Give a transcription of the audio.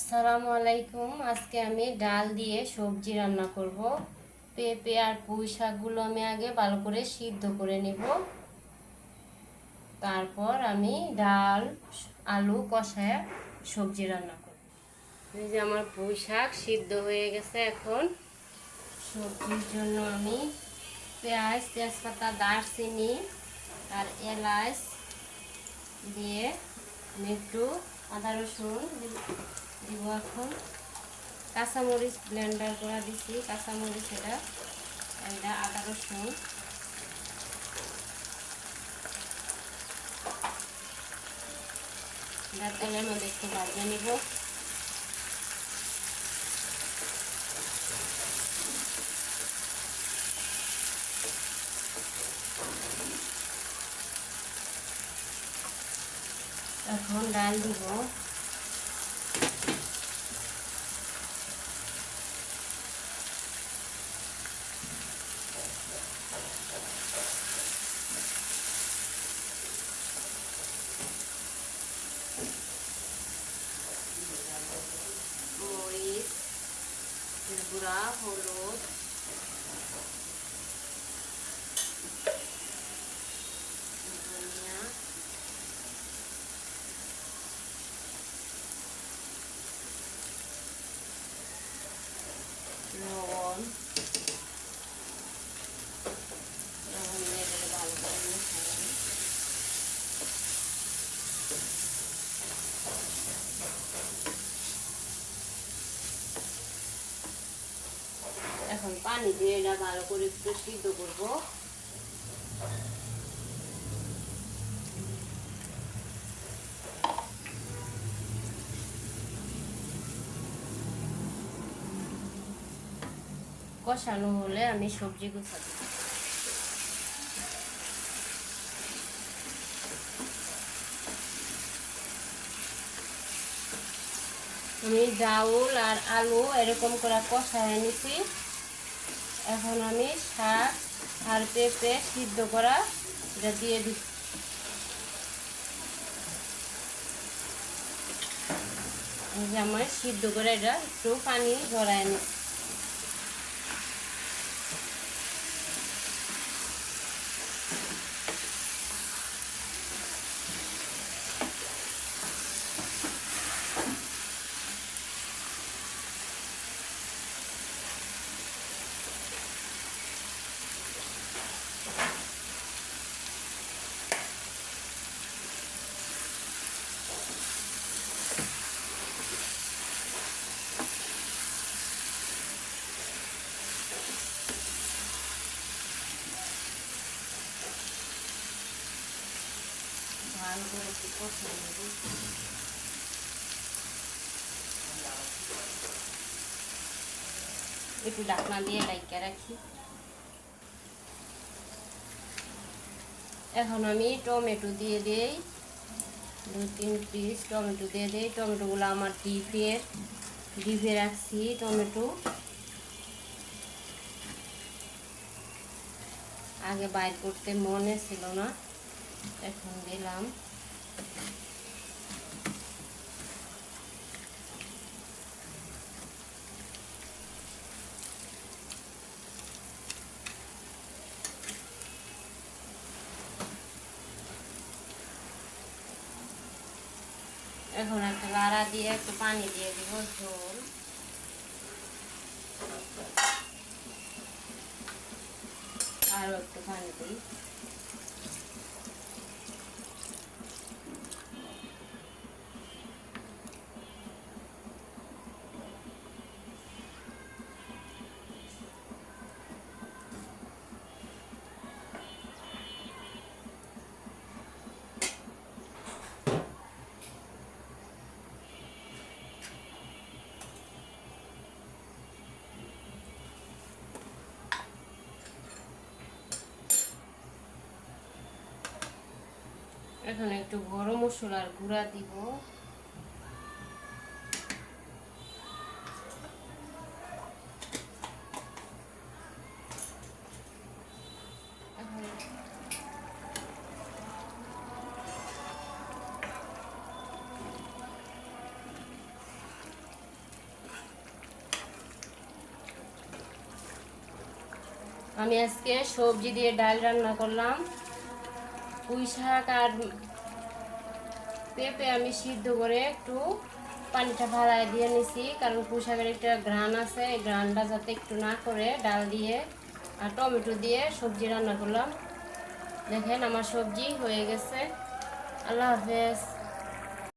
আসসালামু আলাইকুম। আজকে আমি ডাল দিয়ে সবজি রান্না করব। পেঁপে আর পুঁই শাকগুলো আমি আগে ভালো করে সিদ্ধ করে নেব। তারপর আমি ডাল, আলু কষায় সবজি রান্না করব। এই যে আমার পুঁই শাক সিদ্ধ হয়ে গেছে এখন। সবজির জন্য আমি পেঁয়াজ, তেজপাতা, দারচিনি আর এলাচ দিয়ে একটু আদা রসুন দিব এখন। কাঁচামরিচ ব্লেন্ডার করে দিছি, কাঁচামরিচ এটা এটা আদা রসুন। এটা তেলের মধ্যে একটু ভাজে নিব। এখন ডাল দিব মরিচ গুঁড়া হলুদ ধনিয়া লবণ লবণ দিয়ে দিলে ভালো করে মিশালাম এখন পানি দিয়ে এটা ভালো করে একটু সিদ্ধ করব। কষানো হলে আমি সবজি গুছা দিব। আমি ডাউল আর আলু এরকম করে কষায় নিছি। এখন আমি শাক আর পেঁপে সিদ্ধ করা এটা দিয়ে এই আমার সিদ্ধ করে এটা একটু পানি ভরায় নিচ্ছি। ভালো করে কষিয়ে নেব একটু ডাকনা দিয়ে ডাইকা রাখি এখন আমি টমেটো দিয়ে দেই দু তিন পিস টমেটো দিয়ে দেই টমেটোগুলো আমার ডিপের ডিপে রাখছি টমেটো আগে বাইর করতে মনে ছিল না এখন দিলাম এখন একটা লাড়া দিয়ে, একটু পানি দিয়ে দিব, ঝোল। আরও একটু পানি দিই। এখন একটু গরম মশলার গুঁড়া দিব। আমি আজকে সবজি দিয়ে ডাল রান্না করলাম। পুঁই শাক আর পেঁপে আমি সিদ্ধ করে একটু পানিটা ভাড়ায় দিয়ে নিছি, কারণ পুঁই শাকের একটা ঘ্রাণ আছে, এই ঘ্রাণটা যাতে একটু না করে ডাল দিয়ে আর টমেটো দিয়ে সবজি রান্না করলাম। দেখেন আমার সবজি হয়ে গেছে। আল্লাহ হাফেজ।